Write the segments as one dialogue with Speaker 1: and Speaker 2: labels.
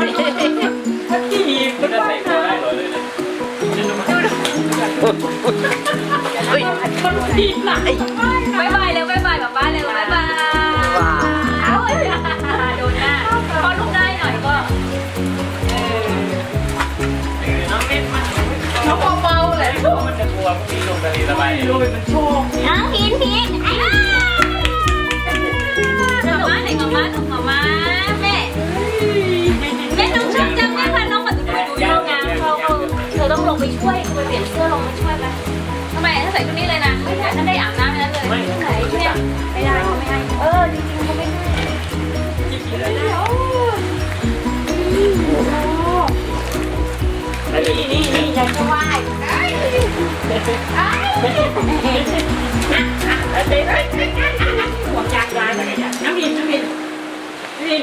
Speaker 1: มันมันจีบมันจะว่ายใส่ตัวน้ได้เหร
Speaker 2: อเลยนะ
Speaker 3: เฮ้ยำมันจี
Speaker 1: บหนักบายบาย
Speaker 4: เร็วบายบายกับป้าเร็วบายบายว้าเอาเลยโดนหน้า
Speaker 1: พอลูกได้
Speaker 4: หน่อยก็
Speaker 2: น้องเม็ดมันน้อ
Speaker 1: งเบาๆแหละ
Speaker 2: มันจะกลัวพวกนี้ลงทะเลสบายโด
Speaker 1: ยมันโชค
Speaker 4: ส่ชุดนี้เลยนะไม่
Speaker 3: ใช่
Speaker 1: ฉ
Speaker 4: ันได้อาบน้ำนั้นเลย
Speaker 3: ไหนเนี่ยไม่ได้เขา
Speaker 4: ไม่ให
Speaker 3: ้เออจร
Speaker 1: ิงๆเขาไม่ให้
Speaker 2: นี่
Speaker 1: นี่นี่อยากจะไหว้หัวจางยายไปเลยน้ำพินน้ำพินพิน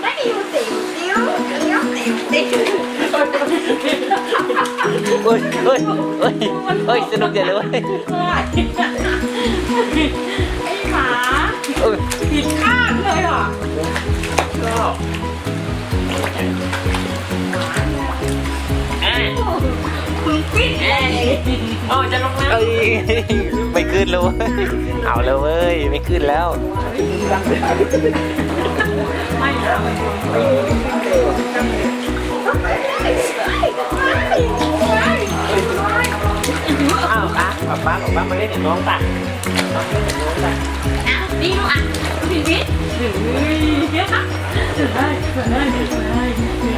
Speaker 5: ไม่อยู่สิวสิวสิวสิวส
Speaker 1: ิว
Speaker 6: เฮ้ยเฮ้ยเฮ้ยเฮ้ยสนุกจังเลยเว้ย
Speaker 1: ไอ้หมา
Speaker 6: เอ้ย
Speaker 1: ผิดข้างเลยอะ
Speaker 2: ชอบอะ
Speaker 1: คุณปิ้นเอง
Speaker 2: อ๋อจะลงน้ำเอ้ย
Speaker 6: ไม่ขึ้นแล้วเว้ยเอาแล้วเว้ยไม่ขึ้นแล้ว
Speaker 1: ไม่เอาอ
Speaker 5: ้
Speaker 2: บ้านออกบ้าป๊าป๊าป๊ามาเล่นกับน้องป่ะน้องเล่นกับน้องป่ะ
Speaker 1: อะนี่ลูกอะพีนพีนได้ได้ได้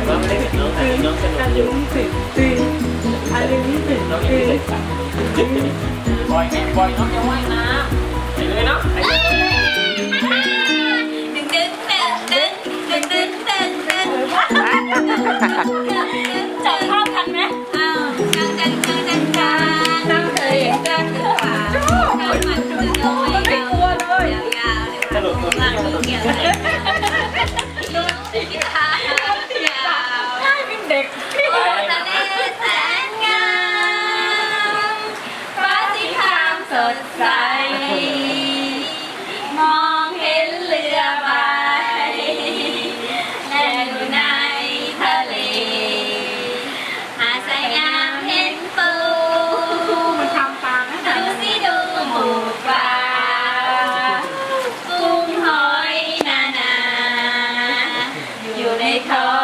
Speaker 1: น้องเล่นกับน้องแต่น้องสนุกอยู่ตื่นตื่นอะไรนี่ตื่น้องยังตื่ไม่นได้
Speaker 2: สั่งบอยไงบอยน้องจะว่ายน้
Speaker 4: เนี่ยนุ่นกีตาร์ยา
Speaker 1: เด็ก
Speaker 4: โอ้ทะเแสนงามฟ้าสีคามสดใส time.